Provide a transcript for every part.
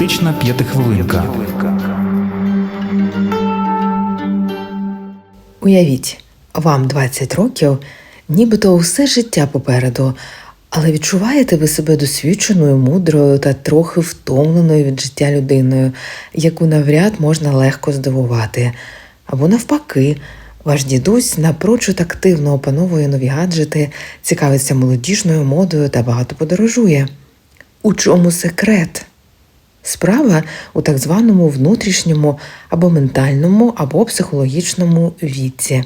Психотерапевтична п'ятихвилинка. Уявіть, вам 20 років, нібито усе життя попереду, але відчуваєте ви себе досвідченою, мудрою та трохи втомленою від життя людиною, яку навряд можна легко здивувати. Або навпаки, ваш дідусь напрочуд активно опановує нові гаджети, цікавиться молодіжною модою та багато подорожує. У чому секрет? Справа у так званому внутрішньому або ментальному, або психологічному віці.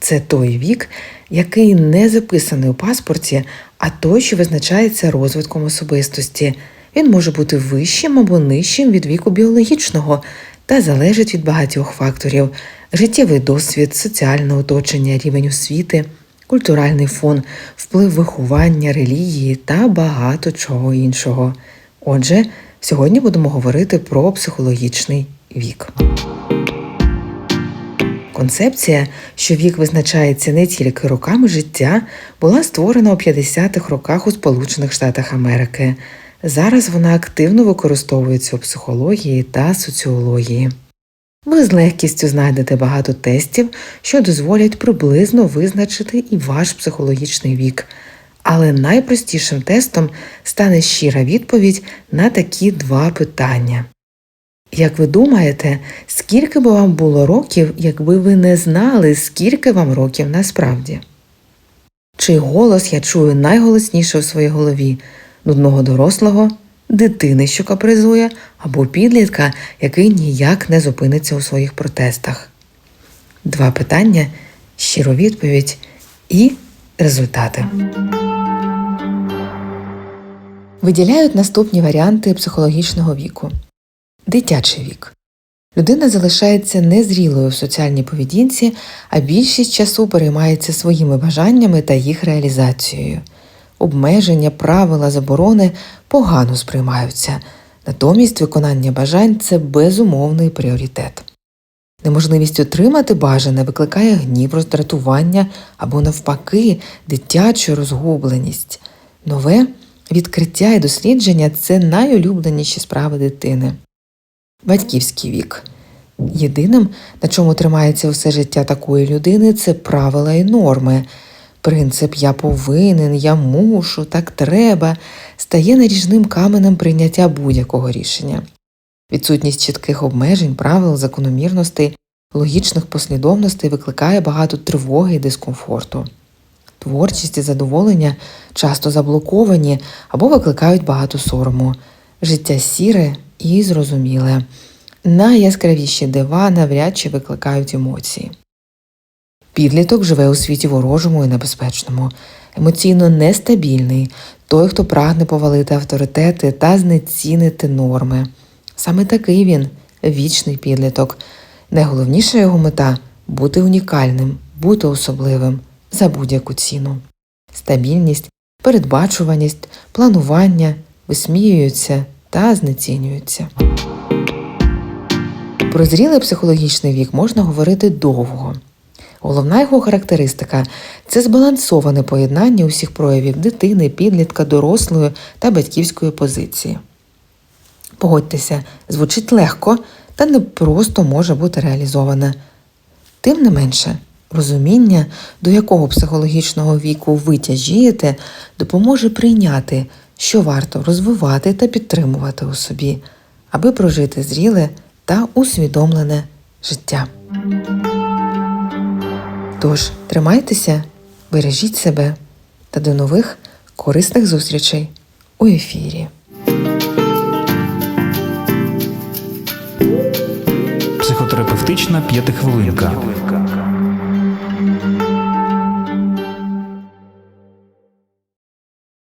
Це той вік, який не записаний у паспорті, а той, що визначається розвитком особистості. Він може бути вищим або нижчим від віку біологічного та залежить від багатьох факторів: життєвий досвід, соціальне оточення, рівень освіти, культуральний фон, вплив виховання, релігії та багато чого іншого. Отже, сьогодні будемо говорити про психологічний вік. Концепція, що вік визначається не тільки роками життя, була створена у 50-х роках у Сполучених Штатах Америки. Зараз вона активно використовується у психології та соціології. Ви з легкістю знайдете багато тестів, що дозволять приблизно визначити і ваш психологічний вік. Але найпростішим тестом стане щира відповідь на такі два питання. Як ви думаєте, скільки б вам було років, якби ви не знали, скільки вам років насправді? Чий голос я чую найголосніше в своїй голові нудного дорослого, дитини, що капризує, або підлітка, який ніяк не зупиниться у своїх протестах? Два питання, щиро відповідь і результати. Виділяють наступні варіанти психологічного віку. Дитячий вік. Людина залишається незрілою в соціальній поведінці, а більшість часу переймається своїми бажаннями та їх реалізацією. Обмеження, правила, заборони погано сприймаються, натомість виконання бажань це безумовний пріоритет. Неможливість отримати бажане викликає гнів, роздратування або, навпаки, дитячу розгубленість. Нове відкриття і дослідження це найулюбленіші справи дитини. Батьківський вік. Єдиним, на чому тримається все життя такої людини, це правила і норми. Принцип я повинен, я мушу, так треба стає наріжним каменем прийняття будь-якого рішення. Відсутність чітких обмежень, правил, закономірностей, логічних послідовностей викликає багато тривоги і дискомфорту. Творчість і задоволення часто заблоковані або викликають багато сорому. Життя сіре і зрозуміле. Найяскравіші дива навряд чи викликають емоції. Підліток живе у світі ворожому і небезпечному, емоційно нестабільний, той, хто прагне повалити авторитети та знецінити норми. Саме такий він вічний підліток. Найголовніша його мета бути унікальним, бути особливим за будь-яку ціну. Стабільність, передбачуваність, планування висміюються та знецінюються. Про зрілий психологічний вік можна говорити довго. Головна його характеристика це збалансоване поєднання усіх проявів дитини, підлітка, дорослої та батьківської позиції. Погодьтеся, звучить легко та не просто може бути реалізоване. Тим не менше, розуміння, до якого психологічного віку ви тяжієте, допоможе прийняти, що варто розвивати та підтримувати у собі, аби прожити зріле та усвідомлене життя. Тож тримайтеся, бережіть себе та до нових корисних зустрічей у ефірі. Психотерапевтична п'ятихвилинка.